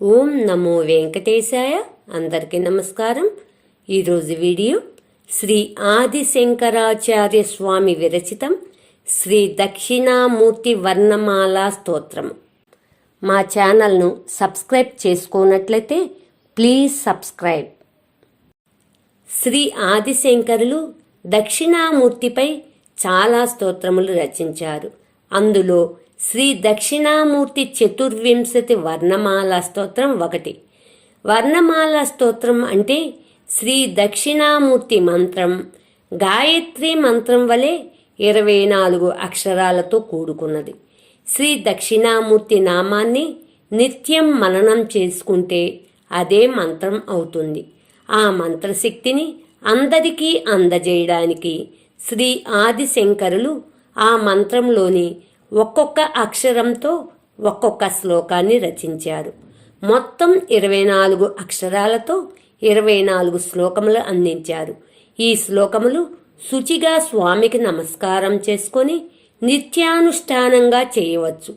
ఓం నమో వెంకటేశాయ. అందరికీ నమస్కారం. ఈరోజు వీడియో శ్రీ ఆదిశంకరాచార్య స్వామి విరచితం శ్రీ దక్షిణామూర్తి వర్ణమాల స్తోత్రం. మా ఛానల్ను సబ్స్క్రైబ్ చేసుకోనట్లయితే ప్లీజ్ సబ్స్క్రైబ్. శ్రీ ఆదిశంకరులు దక్షిణామూర్తిపై చాలా స్తోత్రములు రచించారు. అందులో శ్రీ దక్షిణామూర్తి చతుర్వింశతి వర్ణమాల స్తోత్రం ఒకటి. వర్ణమాల స్తోత్రం అంటే శ్రీ దక్షిణామూర్తి మంత్రం గాయత్రి మంత్రం వలె ఇరవై నాలుగు అక్షరాలతో కూడుకున్నది. శ్రీ దక్షిణామూర్తి నామాన్ని నిత్యం మననం చేసుకుంటే అదే మంత్రం అవుతుంది. ఆ మంత్రశక్తిని అందరికీ అందజేయడానికి శ్రీ ఆదిశంకరులు ఆ మంత్రంలోని ఒక్కొక్క అక్షరంతో ఒక్కొక్క శ్లోకాన్ని రచించారు. మొత్తం ఇరవై నాలుగు అక్షరాలతో ఇరవై నాలుగు శ్లోకములు అందించారు. ఈ శ్లోకములు శుచిగా స్వామికి నమస్కారం చేసుకొని నిత్యానుష్ఠానంగా చేయవచ్చు.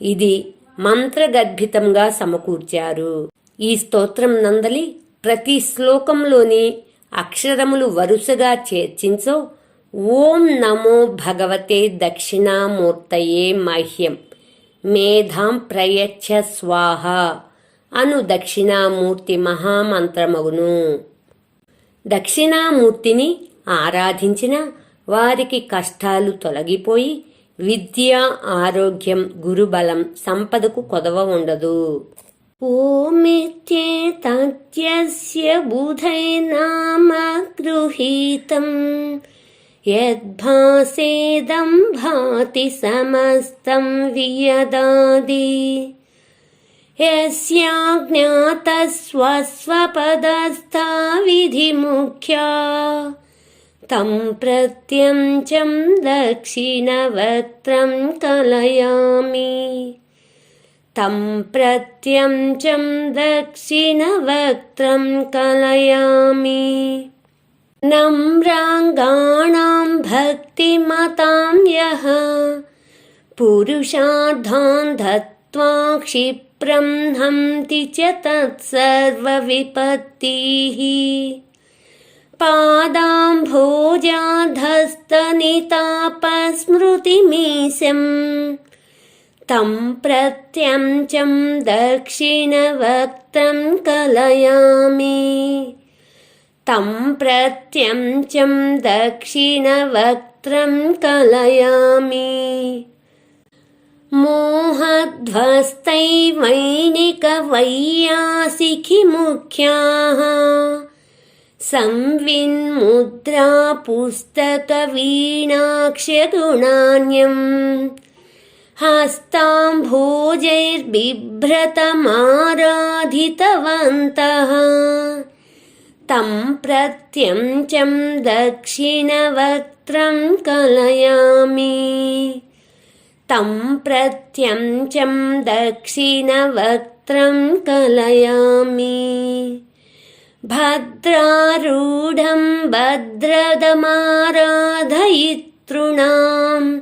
ఇది మంత్రగర్భితంగా సమకూర్చారు. ఈ స్తోత్రం నందలి ప్రతి శ్లోకంలోని అక్షరములు వరుసగా చేర్చించో ఓం నమో భగవతే దక్షిణామూర్తయే మహ్యం. మేధాం ప్రయచ్చ స్వాహ. అను దక్షిణామూర్తి మహామంత్రమగును. దక్షిణామూర్తిని ఆరాధించిన వారికి కష్టాలు తొలగిపోయి విద్య ఆరోగ్యం గురుబలం సంపదకు కొదవ ఉండదు. ఓమిత్యేతస్య బుధై నామ గృహీతం यद्भासेदं भाति समस्तं वियदादि। यस्याज्ञातस्वस्वपदस्था विधिमुख्या तं प्रत्यञ्चं दक्षिणवक्त्रं कलयामि। तं प्रत्यञ्चं दक्षिणवक्त्रं कलयामि नम्राङ्गाणां भक्तिमतां यः पुरुषार्थान् धत्त्वा क्षिप्रं हन्ति च तत्सर्वविपत्तिः। पादाम्भोजाधस्तनितापस्मृतिमीशम् तं प्रत्यञ्चं दक्षिणवक्त्रं कलयामि तं प्रत्यञ्चं दक्षिणवक्त्रं कलयामि। मोहध्वस्तैवैनिकवैयासिखिमुख्याः संविन्मुद्रा पुस्तकवीणाक्ष्यगुणान्यम् हस्ताम्भोजैर्बिभ्रतमाराधितवन्तः तं प्रत्यञ्चं दक्षिणवक्त्रं कलयामि। तं प्रत्यञ्चं दक्षिणवक्त्रं कलयामि। भद्रारूढं भद्रदमाराधयितॄणां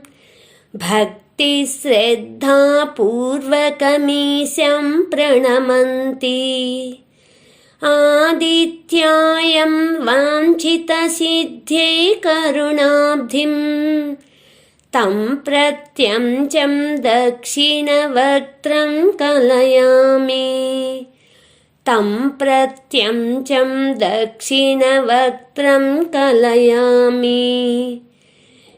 भक्तिश्रद्धापूर्वकमीशं प्रणमन्ति आदित्यायं वाञ्छितसिद्ध्यै करुणाब्धिं तं प्रत्यञ्चं दक्षिणवक्त्रं कलयामि। तं प्रत्यञ्चं दक्षिणवक्त्रं कलयामि।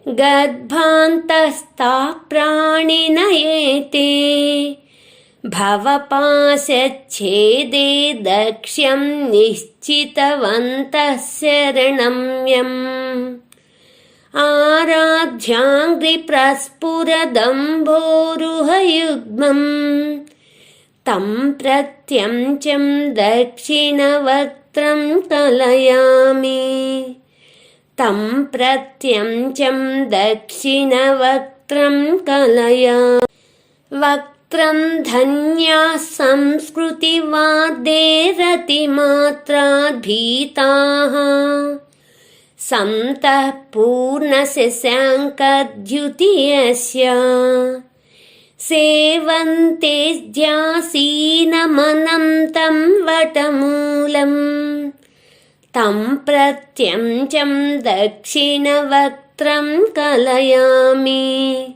गद्भान्तस्ताः प्राणिनयेते भवपाशच्छेदे दक्ष्यं निश्चितवन्तः शरणं यम् आराध्याङ्घ्रिप्रस्फुरदम्भोरुहयुग्मम्। तं प्रत्यञ्चं दक्षिणवक्त्रं कलयामि तं प्रत्यञ्चं दक्षिणवक्त्रं कलयामि वक्त्रं धन्याः संस्कृतिवाद्येरतिमात्राद्भीताः सन्तः पूर्णशशाङ्कद्युतीयस्य। सेवन्ते ज्यासीनमनं तं वटमूलम्। तं प्रत्यञ्चं दक्षिणवक्त्रं कलयामि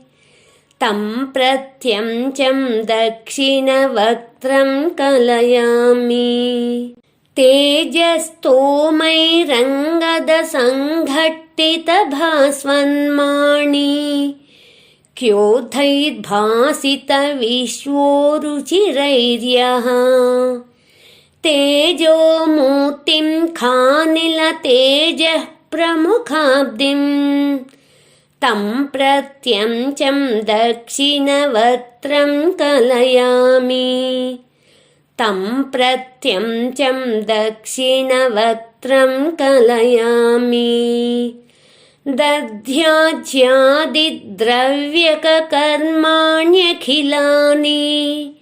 तं प्रत्यञ्चं दक्षिणवक्त्रं कलयामि। तेजस्तोमैरङ्गदसङ्घट्टितभास्वन्माणि क्योथैर्भासितविश्वोरुचिरैर्यः। तेजोमूर्तिं खानिलतेजः प्रमुखाब्दिम् तं प्रत्यञ्चं दक्षिणवक्त्रं कलयामि। तं प्रत्यञ्चं दक्षिणवक्त्रं कलयामि। दध्याज्यादिद्रव्यककर्माण्यखिलानि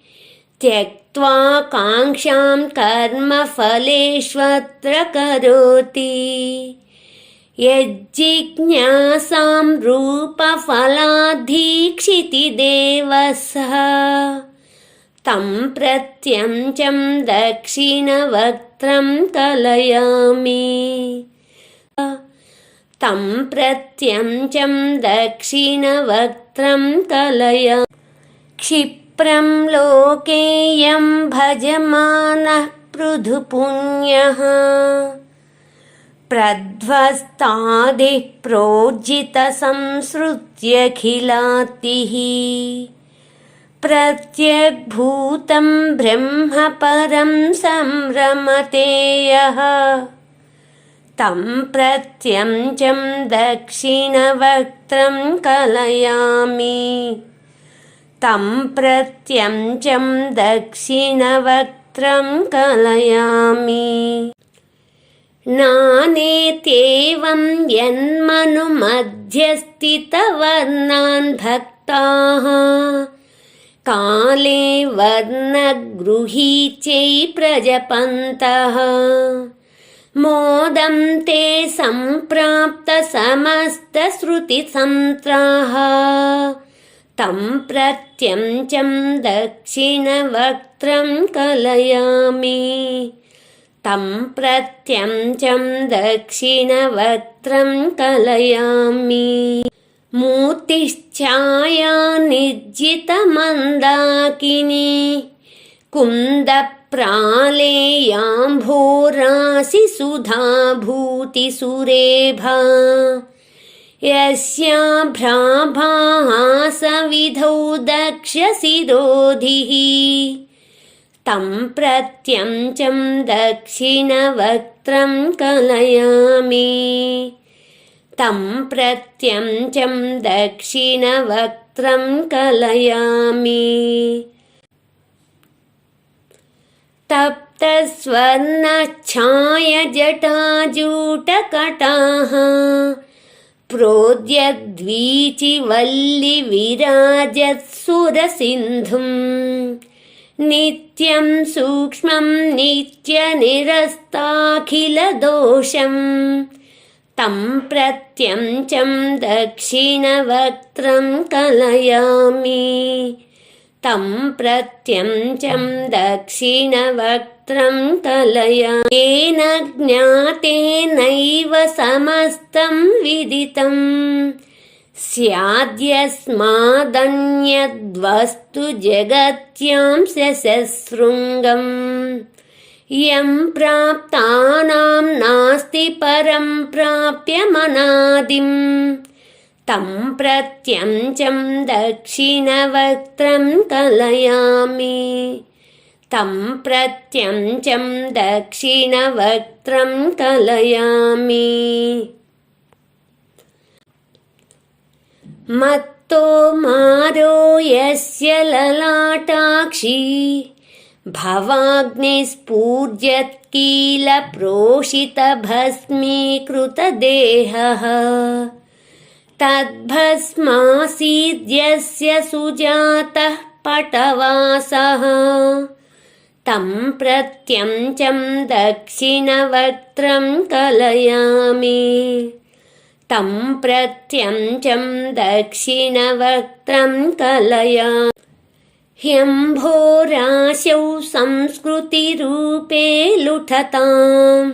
त्यक्त्वा काङ्क्षां कर्मफलेष्वत्र करोति यज्जिज्ञासां रूपफलाधीक्षितिदेवः सः तं प्रत्यञ्चं दक्षिणवक्त्रं कलयामि। तं प्रत्यञ्चं दक्षिणवक्त्रं कलया क्षिप्रं लोकेयं भजमानः पृथुपुण्यः प्रध्वस्तादिः प्रोज्झितसंसृत्यखिलातिः प्रत्यग्भूतं ब्रह्म परं संरमते यः। तं प्रत्यञ्चं दक्षिणवक्त्रं कलयामि। तं प्रत्यञ्चं दक्षिणवक्त्रं कलयामि नानेत्येवं यन्मनुमध्यस्थितवर्णान् भक्ताः काले वर्णगृहीचै प्रजपन्तः मोदं ते सम्प्राप्तसमस्तश्रुतिसन्त्राः तं प्रत्यञ्चं दक्षिणवक्त्रं कलयामि तं प्रत्यञ्चं दक्षिणवक्त्रं कलयामि। मूर्तिश्छाया निर्जितमन्दाकिनी कुन्दप्रालेयाम्भोरासि सुधाभूतिसुरेभा। यस्याभ्राभासविधौ दक्षशिरोधिः तं प्रत्यञ्चं दक्षिणवक्त्रं कलयामि। तप्तस्वर्णच्छायजटाजूटकटाः प्रोद्यद्वीचिवल्लिविराजत्सुरसिन्धुम् नित्यं सूक्ष्मं नित्यनिरस्ताखिलदोषम्। तं प्रत्यञ्चं दक्षिणवक्त्रं कलयामि। तं प्रत्यञ्चं दक्षिणवक्त्रं कलया येन ज्ञातेनैव समस्तं विदितम् स्याद्यस्मादन्यद्वस्तु जगत्यां शशृङ्गम् यं प्राप्तानां नास्ति परं प्राप्यमनादिम् तं प्रत्यञ्चं दक्षिणवक्त्रं कलयामि। तं प्रत्यञ्चं दक्षिणवक्त्रं कलयामि मत्तो मारो यस्य ललाटाक्षी। भवाग्निस्फूर्जत्कीलप्रोषितभस्मीकृतदेहः तद्भस्मासीद्यस्य सुजातः पटवासः। तं प्रत्यञ्चं दक्षिणवक्त्रं कलयामि तं प्रत्यञ्चं दक्षिणवक्त्रं कलया ह्यम्भोराशौ संस्कृतिरूपे लुठताम्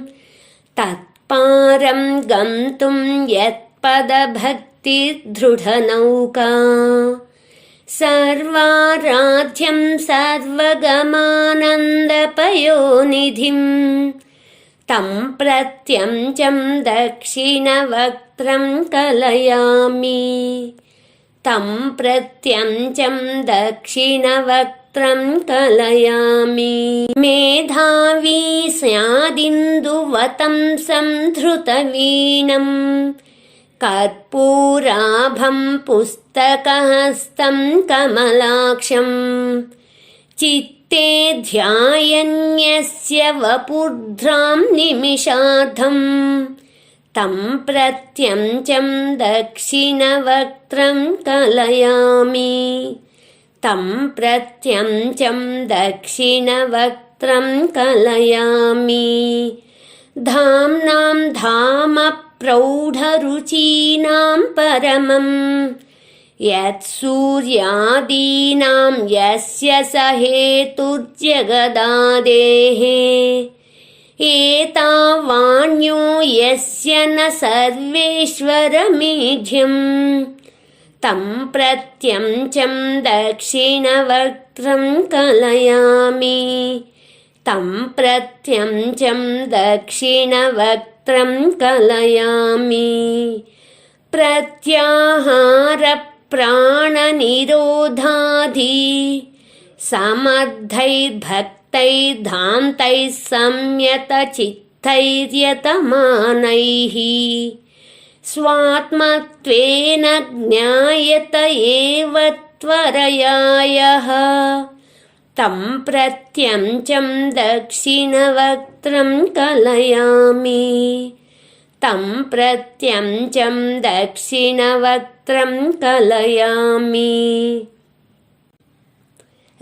तत्पारं गन्तुं यत्पदभक्तिदृढनौका सर्वाराध्यं सर्वगमानन्दपयोनिधिम् तं प्रत्यञ्चं दक्षिणवक्त्रं कलयामि। तं प्रत्यञ्चं दक्षिणवक्त्रं कलयामि। मेधावी स्यादिन्दुवतं संधृतवीणम्। कर्पूराभं पुस्तकहस्तं कमलाक्षम् चित्ते ध्यायन्यस्य वपुर्ध्रां निमिषार्धम् तं प्रत्यञ्चं दक्षिणवक्त्रं कलयामि। तं प्रत्यञ्चं दक्षिणवक्त्रं कलयामि। धाम्नां धाम प्रौढरुचीनां परमम् यत्सूर्यादीनां यस्य स हेतुर्जगदादेः। एतावान्यो यस्य न सर्वेश्वरमेध्यम् तं प्रत्यञ्चं दक्षिणवक्त्रं कलयामि। तं प्रत्यञ्चं दक्षिणवक्त्रं कलयामि प्रत्याहारप्राणनिरोधाधि समर्थैर्भक्तैर्धान्तैः संयतचित्तैर्यतमानैः। स्वात्मत्वेन ज्ञायत एव त्वरयायः। तं प्रत्यञ्चं दक्षिणवक्त्रं कलयामि। तं प्रत्यञ्चं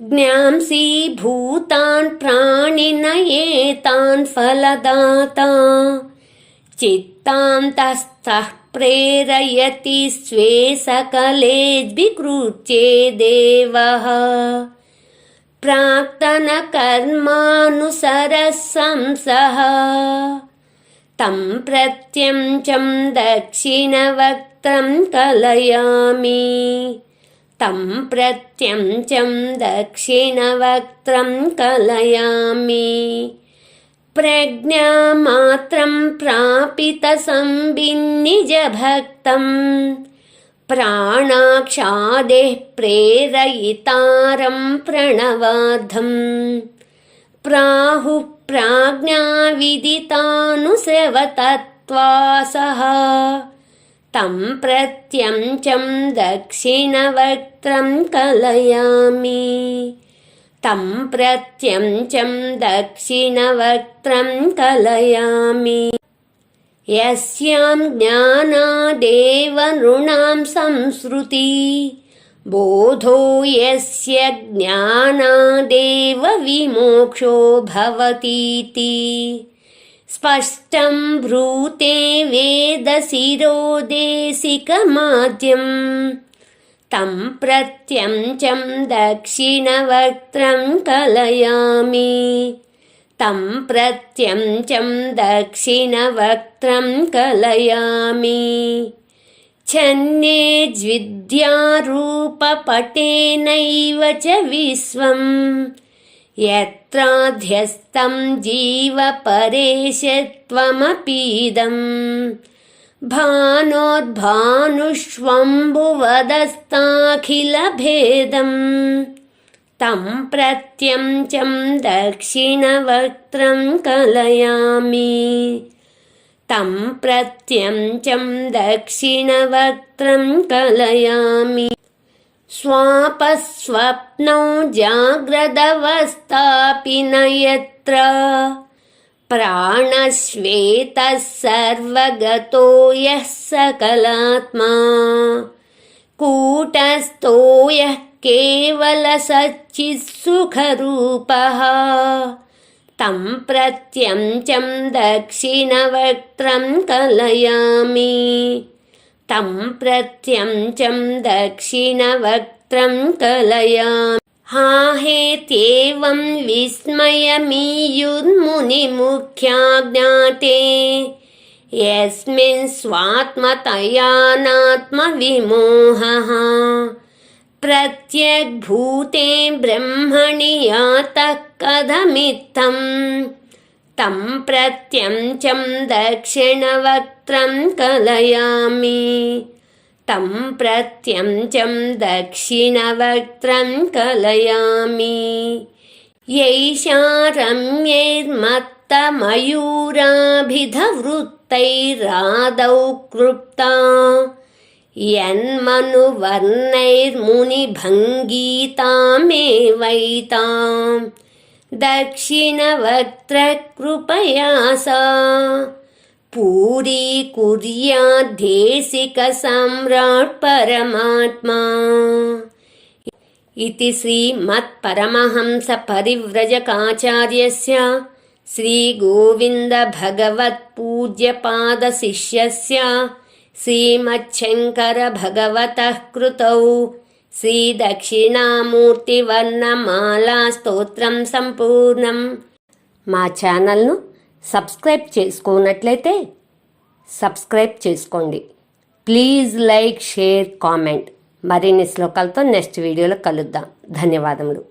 ज्ञांसि भूतान् प्राणिनयेतान् फलदाता। चित्तान्तस्थः प्रेरयति स्वे सकलेद्विकृत्ये देवः। प्राक्तनकर्मानुसरः संसः तं प्रत्यञ्चं दक्षिणवक्त्रं कलयामि तं प्रत्यञ्चं दक्षिणवक्त्रं कलयामि। प्रज्ञामात्रं प्रापितसंविन्निजभक्तम् प्राणाक्षादेः प्रेरयितारं प्रणवाद्धम् प्राहुः प्राज्ञाविदितानुस्रवतत्त्वासः तं प्रत्यञ्चं दक्षिणवक्त्रं कलयामि। तं प्रत्यञ्चं दक्षिणवक्त्रं कलयामि। यस्यां ज्ञानादेव नृणां संसृति बोधो यस्य ज्ञानादेव विमोक्षो भवतीति स्पष्टं ब्रूते वेदशिरोदेशिकमाद्यम् तं प्रत्यञ्चं दक्षिणवक्त्रं कलयामि। तं प्रत्यञ्चं दक्षिणवक्त्रं कलयामि। छन्नेज्विद्यारूपपटेनैव च विश्वम् यत्राध्यस्तं जीवपरेश त्वमपीदम् भानोद्भानुष्वम्बुवदस्ताखिलभेदम् तं दक्षिणवक्त्रं कलयामि। तं प्रत्यञ्चं दक्षिणवक्त्रं कलयामि स्वापस्वप्नौ जाग्रदवस्थापि न यत्र प्राणश्वेतः सर्वगतो यः सकलात्मा कूटस्थो यः केवलसच्चित्सुखरूपः तं प्रत्यञ्चं दक्षिणवक्त्रं कलयामि तं प्रत्यञ्चं दक्षिणवक्त्रं कलयामि। हाहेत्येवं विस्मयमीयुर्मुनिमुख्या ज्ञाते यस्मिन् स्वात्मतयानात्मविमोहः। प्रत्यग्भूते ब्रह्मणि यातः कथमित्थं तं प्रत्यञ्चं दक्षिणवक्त्रं कलयामि। तं प्रत्यञ्चं दक्षिणवक्त्रं कलयामि। यैषा रम्यैर्मत्तमयूराभिधवृत्तैरादौ क्लृप्ता यन्मनुवर्णैर्मुनिभङ्गीतामेवैतां। दक्षिणवक्त्रकृपया सा पूरीकुर्याद्धेसिकसम्राट् परमात्मा इति श्रीमत्परमहंसपरिव्रजकाचार्यस्य श्रीगोविन्दभगवत्पूज्यपादशिष्यस्य श्रीमच्छङ्करभगवतः कृतौ శ్రీదక్షిణామూర్తివర్ణమాలా స్తోత్రం సంపూర్ణం మా ఛానల్ను సబ్స్క్రైబ్ చేసుకోనట్లయితే సబ్స్క్రైబ్ చేసుకోండి. Please like share comment. మరిన్ని శ్లోకాలతో నెక్స్ట్ వీడియోలో కలుద్దాం. ధన్యవాదములు.